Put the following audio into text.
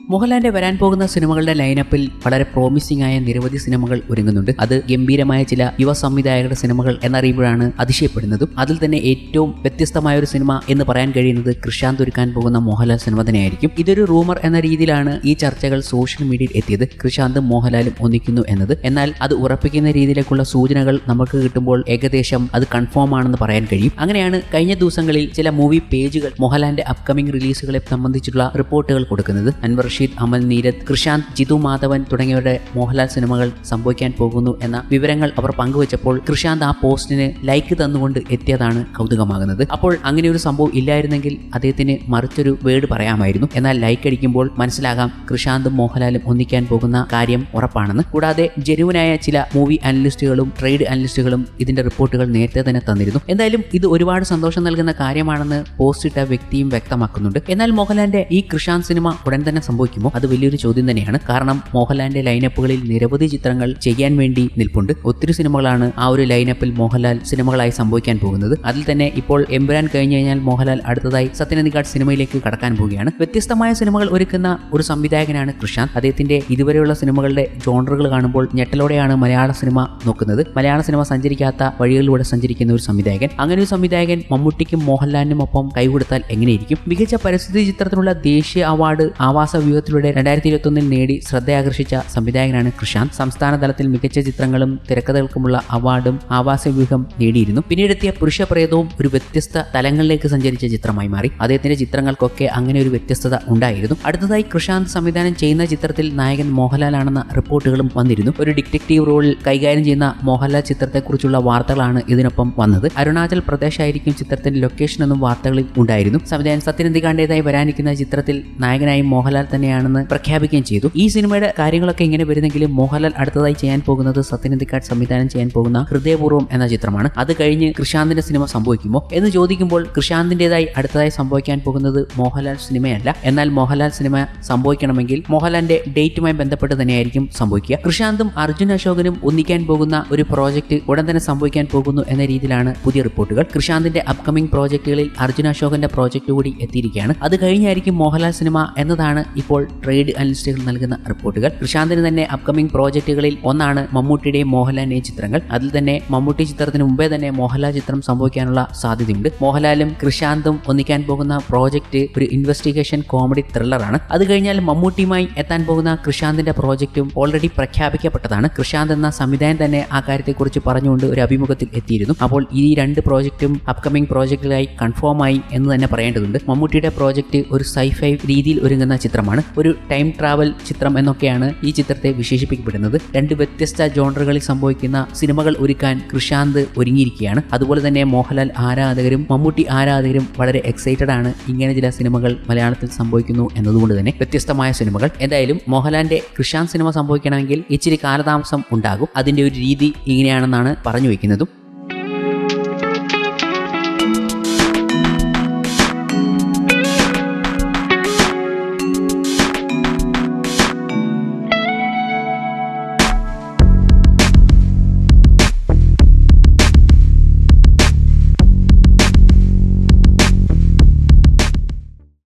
മോഹൻലാലിന്റെ വരാൻ പോകുന്ന സിനിമകളുടെ ലൈനപ്പിൽ വളരെ പ്രോമിസിംഗ് ആയ നിരവധി സിനിമകൾ ഒരുങ്ങുന്നുണ്ട്. അത് ഗംഭീരമായ ചില യുവ സംവിധായകരുടെ സിനിമകൾ എന്നറിയുമ്പോഴാണ് അതിശയപ്പെടുന്നതും. അതിൽ തന്നെ ഏറ്റവും വ്യത്യസ്തമായ ഒരു സിനിമ എന്ന് പറയാൻ കഴിയുന്നത് കൃഷാന്ത് ഒരുക്കാൻ പോകുന്ന മോഹൻലാൽ സിനിമ തന്നെയായിരിക്കും. ഇതൊരു റൂമർ എന്ന രീതിയിലാണ് ഈ ചർച്ചകൾ സോഷ്യൽ മീഡിയയിൽ എത്തിയത്. കൃഷാന്തും മോഹൻലാലും ഒന്നിക്കുന്നു എന്നത്. എന്നാൽ അത് ഉറപ്പിക്കുന്ന രീതിയിലേക്കുള്ള സൂചനകൾ നമുക്ക് കിട്ടുമ്പോൾ ഏകദേശം അത് കൺഫേം ആണെന്ന് പറയാൻ കഴിയും. അങ്ങനെയാണ് കഴിഞ്ഞ ദിവസങ്ങളിൽ ചില മൂവി പേജുകൾ മോഹൻലാലിന്റെ അപ്കമിംഗ് റിലീസുകളെ സംബന്ധിച്ചുള്ള റിപ്പോർട്ടുകൾ കൊടുക്കുന്നത്. അൻവർ റഷീദ് അമൽ നീരത് കൃഷാന്ത് ജിതു മാധവൻ തുടങ്ങിയവരുടെ മോഹൻലാൽ സിനിമകൾ സംഭവിക്കാൻ പോകുന്നു എന്ന വിവരങ്ങൾ അവർ പങ്കുവച്ചപ്പോൾ കൃഷാന്ത് ആ പോസ്റ്റിന് ലൈക്ക് തന്നുകൊണ്ട് എത്തിയതാണ് കൗതുകമാകുന്നത്. അപ്പോൾ അങ്ങനെ ഒരു സംഭവം ഇല്ലായിരുന്നെങ്കിൽ അദ്ദേഹത്തിന് മറിച്ചൊരു വേർഡ് പറയാമായിരുന്നു. എന്നാൽ ലൈക്ക് അടിക്കുമ്പോൾ മനസ്സിലാകാം കൃഷാന്തും മോഹൻലാലും ഒന്നിക്കാൻ പോകുന്ന കാര്യം ഉറപ്പാണെന്ന്. കൂടാതെ ജെനുവനായ ചില മൂവി അനലിസ്റ്റുകളും ട്രേഡ് അനലിസ്റ്റുകളും ഇതിന്റെ റിപ്പോർട്ടുകൾ നേരത്തെ തന്നെ തന്നിരുന്നു. എന്തായാലും ഇത് ഒരുപാട് സന്തോഷം നൽകുന്ന കാര്യമാണെന്ന് പോസ്റ്റ് ഇട്ട വ്യക്തിയും വ്യക്തമാക്കുന്നുണ്ട്. എന്നാൽ മോഹൻലാലിന്റെ ഈ കൃഷാന്ത് സിനിമ ഉടൻ തന്നെ സംഭവിക്കുമോ? അത് വലിയൊരു ചോദ്യം തന്നെയാണ്. കാരണം മോഹൻലാലിന്റെ ലൈനപ്പുകളിൽ നിരവധി ചിത്രങ്ങൾ ചെയ്യാൻ വേണ്ടി നിൽപ്പുണ്ട്. ഒത്തിരി സിനിമകളാണ് ആ ഒരു ലൈനപ്പിൽ മോഹൻലാൽ സിനിമകളായി സംഭവിക്കാൻ പോകുന്നത്. അതിൽ തന്നെ ഇപ്പോൾ എംബ്രാൻ കഴിഞ്ഞു കഴിഞ്ഞാൽ മോഹൻലാൽ അടുത്തതായി സത്യനന്ദിഘാട്ട് സിനിമയിലേക്ക് കടക്കാൻ പോവുകയാണ്. വ്യത്യസ്തമായ സിനിമകൾ ഒരുക്കുന്ന ഒരു സംവിധായകനാണ് കൃഷാന്ത്. അദ്ദേഹത്തിന്റെ ഇതുവരെയുള്ള സിനിമകളുടെ ജോണറുകൾ കാണുമ്പോൾ ഞെട്ടലോടെയാണ് മലയാള സിനിമ നോക്കുന്നത്. മലയാള സിനിമ സഞ്ചരിക്കാത്ത വഴികളിലൂടെ സഞ്ചരിക്കുന്ന ഒരു സംവിധായകൻ. അങ്ങനെ ഒരു സംവിധായകൻ മമ്മൂട്ടിക്കും മോഹൻലാലിനും ഒപ്പം കൈകൊടുത്താൽ എങ്ങനെയിരിക്കും? മികച്ച പരിസ്ഥിതി ചിത്രത്തിനുള്ള ദേശീയ അവാർഡ് ആവാസ വ്യൂഹത്തിലൂടെ രണ്ടായിരത്തി ഇരുപത്തൊന്നിൽ നേടി ശ്രദ്ധയാകർഷിച്ച സംവിധായകനാണ് കൃഷാന്ത് സംസ്ഥാന തലത്തിൽ മികച്ച ചിത്രങ്ങളും തിരക്കഥകൾക്കുമുള്ള അവാർഡും ആവാസ വ്യൂഹം നേടിയിരുന്നു. പിന്നീടെത്തിയ പുരുഷപ്രേതവും ഒരു വ്യത്യസ്ത തലങ്ങളിലേക്ക് സഞ്ചരിച്ച ചിത്രമായി മാറി. അദ്ദേഹത്തിന്റെ ചിത്രങ്ങൾക്കൊക്കെ അങ്ങനെ ഒരു വ്യത്യസ്തത ഉണ്ടായിരുന്നു. അടുത്തതായി കൃഷാന്ത് സംവിധാനം ചെയ്യുന്ന ചിത്രത്തിൽ നായകൻ മോഹൻലാലാണെന്ന റിപ്പോർട്ടുകളും വന്നിരുന്നു. ഒരു ഡിറ്റക്റ്റീവ് റോളിൽ കൈകാര്യം ചെയ്യുന്ന മോഹൻലാൽ ചിത്രത്തെക്കുറിച്ചുള്ള വാർത്തകളാണ് ഇതിനൊപ്പം വന്നത്. അരുണാചൽ പ്രദേശ് ആയിരിക്കും ചിത്രത്തിന്റെ ലൊക്കേഷൻ എന്നും വാർത്തകളിൽ ഉണ്ടായിരുന്നു. സംവിധായകൻ സത്യനന്ദികാണ്ടേതായി വരാനിരിക്കുന്ന ചിത്രത്തിൽ നായകനായി മോഹൻലാൽ തന്നെയാണെന്ന് പ്രഖ്യാപിക്കുകയും ചെയ്തു. ഈ സിനിമയുടെ കാര്യങ്ങളൊക്കെ ഇങ്ങനെ വരുന്നെങ്കിലും മോഹൻലാൽ അടുത്തതായി ചെയ്യാൻ പോകുന്നത് സത്യനന്ദിക്കാട് സംവിധാനം ചെയ്യാൻ പോകുന്ന ഹൃദയപൂർവം എന്ന ചിത്രമാണ്. അത് കഴിഞ്ഞ് കൃഷാന്തിന്റെ സിനിമ സംഭവിക്കുമോ എന്ന് ചോദിക്കുമ്പോൾ കൃഷാന്തിന്റേതായി അടുത്തതായി സംഭവിക്കാൻ പോകുന്നത് മോഹൻലാൽ സിനിമയല്ല. എന്നാൽ മോഹൻലാൽ സിനിമ സംഭവിക്കണമെങ്കിൽ മോഹൻലാലിന്റെ ഡേറ്റുമായി ബന്ധപ്പെട്ട് തന്നെയായിരിക്കും സംഭവിക്കുക. കൃഷാന്തും അർജുൻ അശോകനും ഒന്നിക്കാൻ പോകുന്ന ഒരു പ്രോജക്റ്റ് ഉടൻ തന്നെ സംഭവിക്കാൻ പോകുന്നു എന്ന രീതിയിലാണ് പുതിയ റിപ്പോർട്ടുകൾ. കൃഷാന്തിന്റെ അപ്കമിംഗ് പ്രോജക്റ്റുകളിൽ അർജുൻ അശോകന്റെ പ്രോജക്റ്റ് കൂടി എത്തിയിരിക്കുകയാണ്. അത് കഴിഞ്ഞായിരിക്കും മോഹൻലാൽ സിനിമ എന്നതാണ് ഇപ്പോൾ ട്രേഡ് അനലിസ്റ്റുകൾ നൽകുന്ന റിപ്പോർട്ടുകൾ. പ്രശാന്തിന് തന്നെ അപ്കമിംഗ് പ്രോജക്റ്റുകളിൽ ഒന്നാണ് മമ്മൂട്ടിയുടെയും മോഹൻലാലിന്റെയും ചിത്രങ്ങൾ. അതിൽ തന്നെ മമ്മൂട്ടി ചിത്രത്തിന് മുമ്പേ തന്നെ മോഹൻലാൽ ചിത്രം സംഭവിക്കാനുള്ള സാധ്യതയുണ്ട്. മോഹൻലാലും കൃഷാന്തും ഒന്നിക്കാൻ പോകുന്ന പ്രോജക്റ്റ് ഒരു ഇൻവെസ്റ്റിഗേഷൻ കോമഡി ത്രില്ലറാണ് അത് കഴിഞ്ഞാൽ മമ്മൂട്ടിയുമായി എത്താൻ പോകുന്ന കൃഷാന്തിന്റെ പ്രോജക്റ്റും ഓൾറെഡി പ്രഖ്യാപിക്കപ്പെട്ടതാണ്. കൃഷാന്ത് എന്ന സംവിധായകൻ തന്നെ ആ കാര്യത്തെക്കുറിച്ച് പറഞ്ഞുകൊണ്ട് ഒരു അഭിമുഖത്തിൽ എത്തിയിരുന്നു. അപ്പോൾ ഈ രണ്ട് പ്രോജക്റ്റും അപ്കമിംഗ് പ്രോജക്റ്റുകളായി കൺഫേം ആയി എന്ന് തന്നെ പറയേണ്ടതുണ്ട്. മമ്മൂട്ടിയുടെ പ്രോജക്റ്റ് ഒരു സൈഫൈ രീതിയിൽ ഒരുങ്ങുന്ന ചിത്രമാണ്. ഒരു ടൈം ട്രാവൽ ചിത്രം എന്നൊക്കെയാണ് ഈ ചിത്രത്തെ വിശേഷിപ്പിക്കപ്പെടുന്നത്. രണ്ട് വ്യത്യസ്ത ജോണറുകളിൽ സംഭവിക്കുന്ന സിനിമകൾ ഒരുക്കാൻ കൃഷാന്ത് ഒരുങ്ങിയിരിക്കുകയാണ്. അതുപോലെ തന്നെ മോഹൻലാൽ ആരാധകരും മമ്മൂട്ടി ആരാധകരും വളരെ എക്സൈറ്റഡ് ആണ് ഇങ്ങനെ ചില സിനിമകൾ മലയാളത്തിൽ സംഭവിക്കുന്നു എന്നതുകൊണ്ട് തന്നെ വ്യത്യസ്തമായ സിനിമകൾ. എന്തായാലും മോഹൻലാലിന്റെ കൃഷാന്ത് സിനിമ സംഭവിക്കണമെങ്കിൽ ഇച്ചിരി കാലതാമസം ഉണ്ടാകും. അതിന്റെ ഒരു രീതി ഇങ്ങനെയാണെന്നാണ് പറഞ്ഞു വയ്ക്കുന്നതും